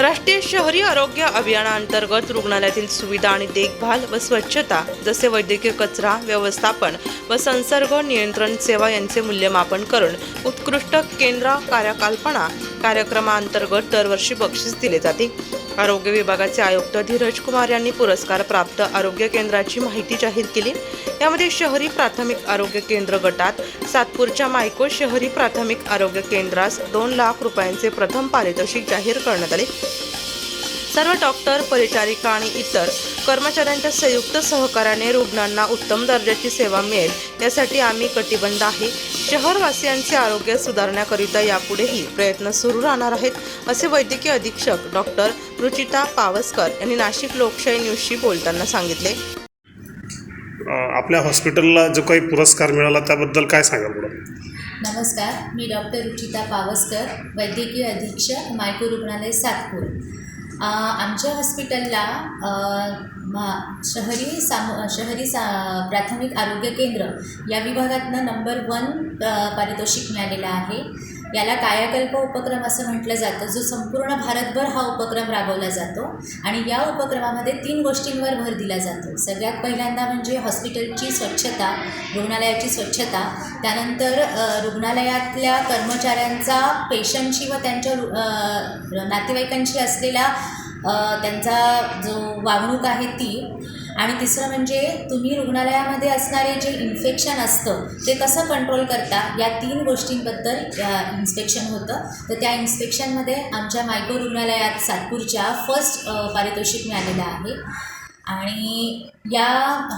राष्ट्रीय शहरी आरोग्य अभियानाअंतर्गत रुग्णालयातील सुविधा आणि देखभाल व स्वच्छता जसे वैद्यकीय कचरा व्यवस्थापन व संसर्ग नियंत्रण सेवा यांचे मूल्यमापन करून उत्कृष्ट केंद्र कार्यकल्पना कार्यक्रमाअंतर्गत दरवर्षी बक्षीस दिले जाते. आरोग्य विभागाचे आयुक्त धीरज कुमार यांनी पुरस्कार प्राप्त आरोग्य केंद्राची माहिती जाहीर केली. यामध्ये शहरी प्राथमिक आरोग्य केंद्र गटात सातपूरच्या मायको शहरी प्राथमिक आरोग्य केंद्रास दोन लाख रुपयांचे प्रथम पारितोषिक जाहीर करण्यात आले. सर्व डॉक्टर परिचारिका आणि इतर कर्मचाऱ्यांच्या संयुक्त सहकार्याने रुग्णांना उत्तम दर्जाची सेवा मिळेल. यासाठी आम्ही कटिबद्ध आहे. शहरवासियांचे आरोग्य सुधारण्याकरिता यापुढेही प्रयत्न सुरू राहणार आहेत असे वैद्यकीय अधीक्षक डॉक्टर रुचिता पावसकर यांनी नाशिक लोकशाही न्यूजशी बोलताना सांगितले. आपल्या हॉस्पिटलला जो काही पुरस्कार मिळाला त्याबद्दल काय सांगाल मॅडम नमस्कार मी डॉक्टर रुचिता पावसकर वैद्यकीय अधीक्षक मायको रुग्णालय सातपूर. आमच्या हॉस्पिटलला शहरी सामू शहरी सा प्राथमिक आरोग्य केंद्र या विभागातनं नंबर वन पारितोषिक मिळालेलं आहे. याला कायाकल्प उपक्रम असं म्हटलं जातं. जो संपूर्ण भारतभर हा उपक्रम राबवला जातो आणि या उपक्रमामध्ये तीन गोष्टींवर भर दिला जातो. सगळ्यात पहिल्यांदा म्हणजे हॉस्पिटलची स्वच्छता रुग्णालयाची स्वच्छता त्यानंतर रुग्णालयातल्या कर्मचाऱ्यांचा पेशंटशी व त्यांच्या रु- नातेवाईकांशी असलेला त्यांचा जो वागणूक आहे ती आणि तिसरं म्हणजे तुम्ही रुग्णालयामध्ये असणारे जे इन्फेक्शन असतं ते कसं कंट्रोल करता? या तीन गोष्टींबद्दल इन्स्पेक्शन होतं. तर त्या इन्स्पेक्शनमध्ये आमच्या मायको रुग्णालयात सातपूरच्या फर्स्ट पारितोषिक मिळालेलं आहे. आणि या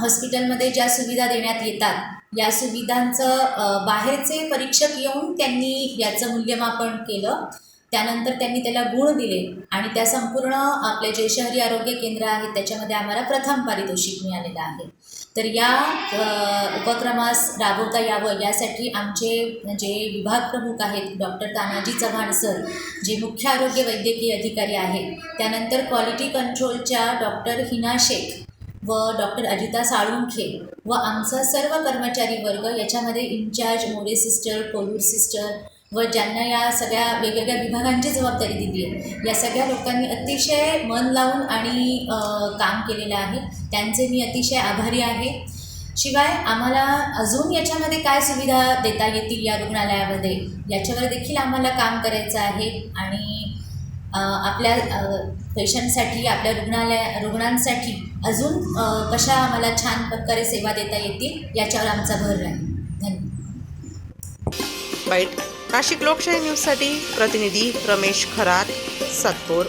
हॉस्पिटलमध्ये ज्या सुविधा देण्यात येतात या सुविधांचं बाहेरचे परीक्षक येऊन त्यांनी याचं मूल्यमापन केलं. त्यानंतर त्यांनी त्याला गुण दिले आणि त्या संपूर्ण आपले जे शहरी आरोग्य केंद्र आहेत त्याच्यामध्ये आम्हाला प्रथम पारितोषिक मिळालेलं आहे. तर या उपक्रमास राबवता यावं यासाठी आमचे जे विभाग प्रमुख आहेत डॉक्टर तानाजी चव्हाण सर जे मुख्य आरोग्य वैद्यकीय अधिकारी आहेत त्यानंतर क्वालिटी कंट्रोलच्या डॉक्टर हिना शेख व डॉक्टर अजिता साळुंखे व आमचा सर्व कर्मचारी वर्ग याच्यामध्ये in charge More sister Kolur sister व ज्यांना या सगळ्या वेगवेगळ्या विभागांची जबाबदारी दिली आहे. या सगळ्या लोकांनी अतिशय मन लावून आणि काम केलेलं आहे. त्यांचे मी अतिशय आभारी आहे. शिवाय आम्हाला अजून याच्यामध्ये काय सुविधा देता येतील या रुग्णालयामध्ये? याच्यावर देखील आम्हाला काम करायचं आहे आणि आपल्या पेशंटसाठी आपल्या रुग्णालय रुग्णांसाठी अजून कशा आम्हाला छान प्रकारे सेवा देता येतील याच्यावर आमचा भर राहील. धन्यवाद. नाशिक लोकशाही न्यूजसाठी प्रतिनिधी रमेश खरात सातपूर